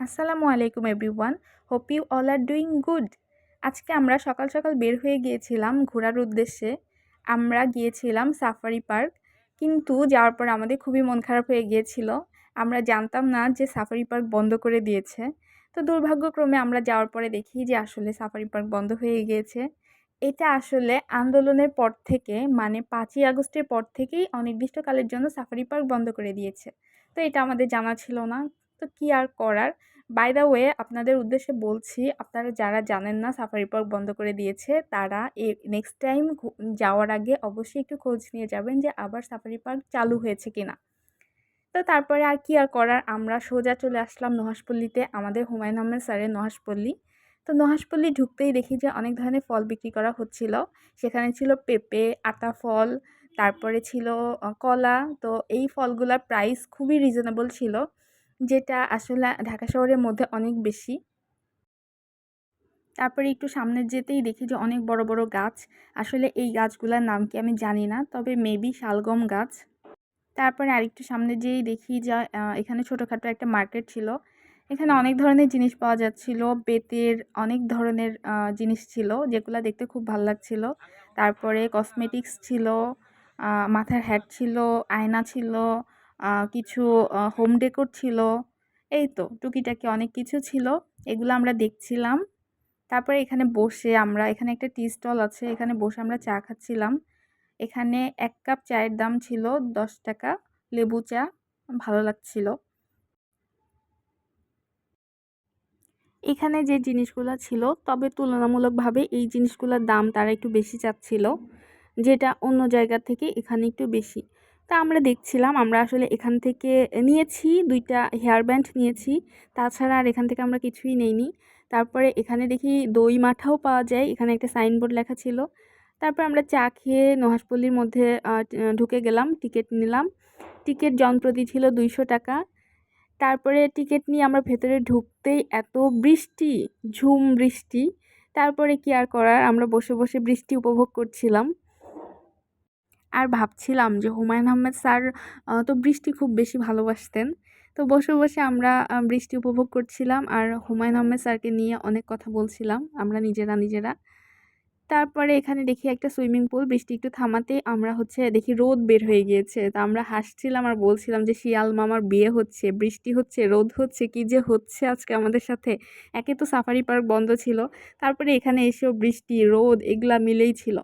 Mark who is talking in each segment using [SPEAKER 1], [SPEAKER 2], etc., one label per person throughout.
[SPEAKER 1] আসসালামু আলাইকুম everyone. Hope you all are doing good আজকে আমরা সকাল সকাল বের হয়ে গিয়েছিলাম ঘোরার উদ্দেশ্যে। আমরা গিয়েছিলাম সাফারি পার্ক কিন্তু যাওয়ার পর আমাদের খুবই মন খারাপ হয়ে গিয়েছিল। আমরা জানতাম না যে সাফারি পার্ক বন্ধ করে দিয়েছে। তো দুর্ভাগ্যক্রমে আমরা যাওয়ার পরে দেখি যে আসলে সাফারি পার্ক বন্ধ হয়ে গিয়েছে। এটা আসলে আন্দোলনের পর থেকে মানে পাঁচই আগস্টের পর থেকেই অনির্দিষ্টকালের জন্য সাফারি পার্ক বন্ধ করে দিয়েছে। তো এটা আমাদের জানা ছিল না। তো কী আর করার? বাই দ্য ওয়ে আপনাদের উদ্দেশ্যে বলছি, আপনারা যারা জানেন না সাফারি পার্ক বন্ধ করে দিয়েছে, তারা এ নেক্সট টাইম যাওয়ার আগে অবশ্যই একটু খোঁজ নিয়ে যাবেন যে আবার সাফারি পার্ক চালু হয়েছে কি না তো তারপরে আর কি আর করার? আমরা সোজা চলে আসলাম নহাসপল্লিতে আমাদের হুমায়ুন আহমেদ স্যারের নহাসপল্লি তো নহাসপল্লি ঢুকতেই দেখি যে অনেক ধরনের ফল বিক্রি করা হচ্ছিল। সেখানে ছিল পেঁপে আতা ফল তারপরে ছিল কলা। তো এই ফলগুলোর প্রাইস খুবই রিজনেবল ছিল। যেটা আসলে ঢাকা শহরের মধ্যে অনেক বেশি। তারপরে একটু সামনে যেতেই দেখি যে অনেক বড় বড় গাছ। আসলে এই গাছগুলোর নাম কি আমি জানি না, তবে মেবি শালগম গাছ। তারপরে আরেকটু সামনে যেয়েই দেখি যা এখানে ছোটোখাটো একটা মার্কেট ছিল। এখানে অনেক ধরনের জিনিস পাওয়া যাচ্ছিল, বেতের অনেক ধরনের জিনিস ছিল, যেগুলো দেখতে খুব ভালো লাগছিল। তারপরে কসমেটিক্স ছিল মাথার হ্যাট ছিল, আয়না ছিল। কিছু হোম ডেকোর ছিল, এই তো টুকিটাকি অনেক কিছু ছিল, এগুলো আমরা দেখছিলাম। তারপরে এখানে বসে আমরা, এখানে একটা টি স্টল আছে, এখানে বসে আমরা চা খাচ্ছিলাম। এখানে এক কাপ চায়ের দাম ছিল দশ টাকা, লেবু চা, ভালো লাগছিল। এখানে যে জিনিসগুলো ছিল, তবে তুলনামূলকভাবে এই জিনিসগুলোর দাম তারা একটু বেশি চাচ্ছিল, যেটা অন্য জায়গা থেকে এখানে একটু বেশি। তা আমরা দেখছিলাম, আমরা আসলে এখান থেকে নিয়েছি দুইটা হেয়ার ব্যান্ড নিয়েছি। তাছাড়া আর এখান থেকে আমরা কিছুই নেইনি। তারপরে এখানে দেখি দই মাঠাও পাওয়া যায়, এখানে একটা সাইনবোর্ড লেখা ছিল। তারপর আমরা চা খেয়ে নহাসপল্লির মধ্যে ঢুকে গেলাম টিকিট নিলাম। টিকিট জনপ্রতি ছিল দুইশো টাকা। তারপরে টিকিট নিয়ে আমরা ভেতরে ঢুকতেই এত বৃষ্টি, ঝুম বৃষ্টি। তারপরে কি আর করার, আমরা বসে বসে বৃষ্টি উপভোগ করছিলাম। আর ভাবছিলাম যে হুমায়ুন আহমেদ স্যার তো বৃষ্টি খুব বেশি ভালোবাসতেন। তো বসে বসে আমরা বৃষ্টি উপভোগ করছিলাম আর হুমায়ুন আহমেদ স্যারকে নিয়ে অনেক কথা বলছিলাম, আমরা নিজেরা নিজেরা। তারপরে এখানে দেখি একটা সুইমিং পুল, বৃষ্টি একটু থামাতেই আমরা হচ্ছে দেখি রোদ বের হয়ে গিয়েছে। তা আমরা হাসছিলাম আর বলছিলাম যে, শিয়াল মামার বিয়ে হচ্ছে, বৃষ্টি হচ্ছে, রোদ হচ্ছে, কি যে হচ্ছে আজকে আমাদের সাথে? একে তো সাফারি পার্ক বন্ধ ছিল। তারপরে এখানে এসেও বৃষ্টি, রোদ, এগুলা মিলেই ছিল।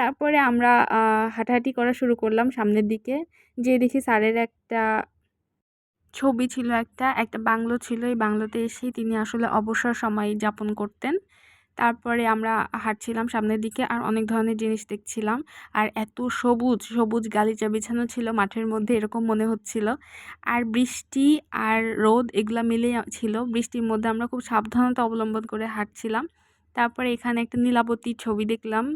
[SPEAKER 1] তারপরে আমরা হাঁটাহাঁটি করা শুরু করলাম সামনের দিকে। যে দেখি স্যারের একটা ছবি ছিল একটা একটা বাংলো ছিল। এই বাংলোতে এসেই তিনি আসলে অবসর সময় যাপন করতেন। তারপরে আমরা হাঁটছিলাম সামনের দিকে আর অনেক ধরনের জিনিস দেখছিলাম। আর এত সবুজ সবুজ গালিচা বিছানো ছিল, মাঠের মধ্যে এরকম মনে হচ্ছিল। আর বৃষ্টি আর রোদ এগুলা মিলে ছিল। বৃষ্টির মধ্যে আমরা খুব সাবধানতা অবলম্বন করে হাঁটছিলাম। তারপরে এখানে একটা নীলাবতীর ছবি দেখলাম।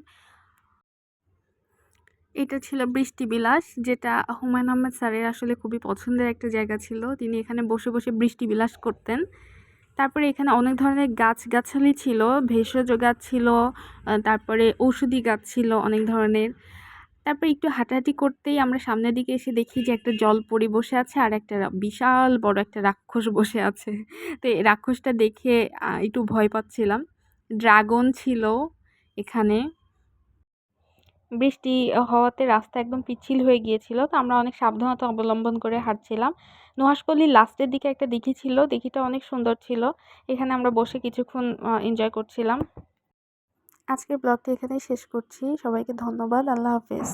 [SPEAKER 1] এটা ছিল বৃষ্টি বিলাস যেটা হুমায়ুন আহমেদ স্যারের আসলে খুবই পছন্দের একটা জায়গা ছিল। তিনি এখানে বসে বসে বৃষ্টি বিলাস করতেন। তারপরে এখানে অনেক ধরনের গাছ গাছালি ছিল, ভেষজ গাছ ছিল তারপরে ঔষধি গাছ ছিল অনেক ধরনের। তারপরে একটু হাঁটাহাঁটি করতেই আমরা সামনের দিকে এসে দেখি যে একটা জল পরি বসে আছে আর একটা বিশাল বড় একটা রাক্ষস বসে আছে। তো এই রাক্ষসটা দেখে একটু ভয় পাচ্ছিলাম। ড্রাগন ছিল এখানে। বৃষ্টি হওয়াতে রাস্তা একদম পিচ্ছিল হয়ে গিয়েছিল। তো আমরা অনেক সাবধানতা অবলম্বন করে হাঁটছিলাম। নোহাসপল্লির লাস্টের দিকে একটা দিঘি ছিল। দিঘিটা অনেক সুন্দর ছিল। এখানে আমরা বসে কিছুক্ষণ এনজয় করছিলাম। আজকের ব্লগটি এখানেই শেষ করছি। সবাইকে ধন্যবাদ। আল্লাহ হাফেজ।